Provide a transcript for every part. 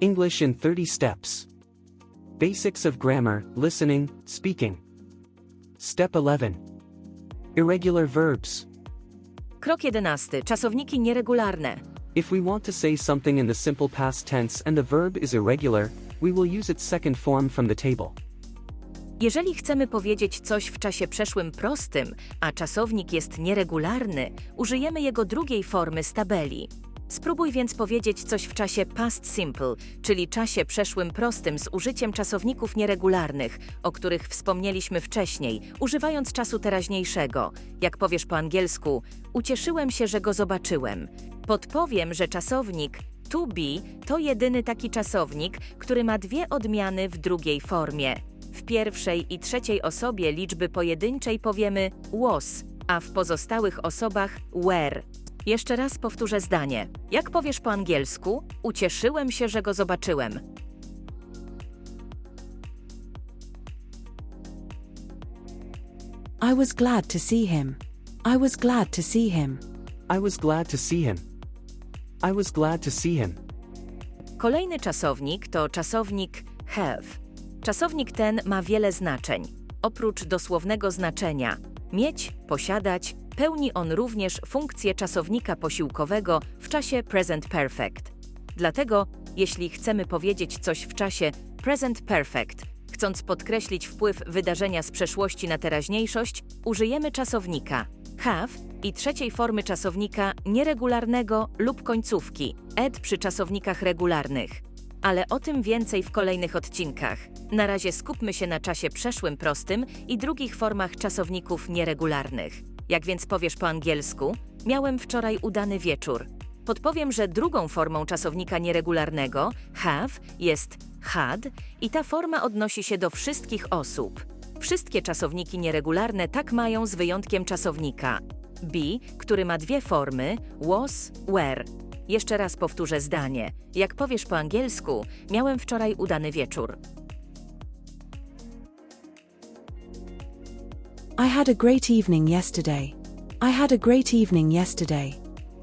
English in 30 steps. Basics of grammar, listening, speaking. Step 11. Irregular verbs. Krok 11. Czasowniki nieregularne. If we want to say something in the simple past tense and the verb is irregular, we will use its second form from the table. Jeżeli chcemy powiedzieć coś w czasie przeszłym prostym, a czasownik jest nieregularny, użyjemy jego drugiej formy z tabeli. Spróbuj więc powiedzieć coś w czasie past simple, czyli czasie przeszłym prostym z użyciem czasowników nieregularnych, o których wspomnieliśmy wcześniej, używając czasu teraźniejszego. Jak powiesz po angielsku, ucieszyłem się, że go zobaczyłem. Podpowiem, że czasownik to be to jedyny taki czasownik, który ma dwie odmiany w drugiej formie. W pierwszej i trzeciej osobie liczby pojedynczej powiemy was, a w pozostałych osobach were. Jeszcze raz powtórzę zdanie. Jak powiesz po angielsku? Ucieszyłem się, że go zobaczyłem. I was glad to see him. I was glad to see him. I was glad to see him. I was glad to see him. Kolejny czasownik to czasownik have. Czasownik ten ma wiele znaczeń. Oprócz dosłownego znaczenia mieć, posiadać, pełni on również funkcję czasownika posiłkowego w czasie present perfect. Dlatego, jeśli chcemy powiedzieć coś w czasie present perfect, chcąc podkreślić wpływ wydarzenia z przeszłości na teraźniejszość, użyjemy czasownika have i trzeciej formy czasownika nieregularnego lub końcówki ed przy czasownikach regularnych. Ale o tym więcej w kolejnych odcinkach. Na razie skupmy się na czasie przeszłym prostym i drugich formach czasowników nieregularnych. Jak więc powiesz po angielsku, miałem wczoraj udany wieczór. Podpowiem, że drugą formą czasownika nieregularnego, have, jest had i ta forma odnosi się do wszystkich osób. Wszystkie czasowniki nieregularne tak mają z wyjątkiem czasownika be, który ma dwie formy was, were. Jeszcze raz powtórzę zdanie. Jak powiesz po angielsku, miałem wczoraj udany wieczór. I had a great evening yesterday. I had a great evening yesterday.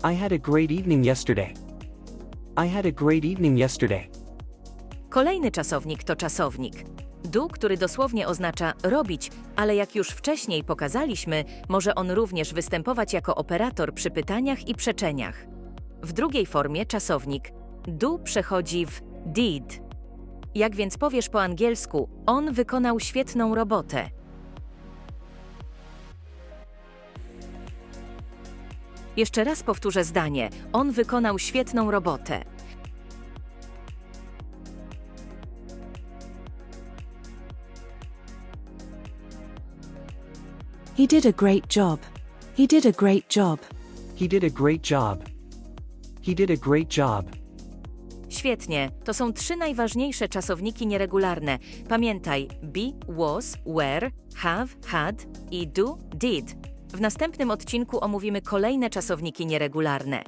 I had a great evening yesterday. I had a great evening yesterday. Kolejny czasownik to czasownik. Do, który dosłownie oznacza robić, ale jak już wcześniej pokazaliśmy, może on również występować jako operator przy pytaniach i przeczeniach. W drugiej formie czasownik do przechodzi w did. Jak więc powiesz po angielsku, on wykonał świetną robotę. Jeszcze raz powtórzę zdanie. On wykonał świetną robotę. He did a great job. He did a great job. He did a great job. He did a great job. Świetnie, to są trzy najważniejsze czasowniki nieregularne. Pamiętaj be, was, were, have, had i do, did. W następnym odcinku omówimy kolejne czasowniki nieregularne.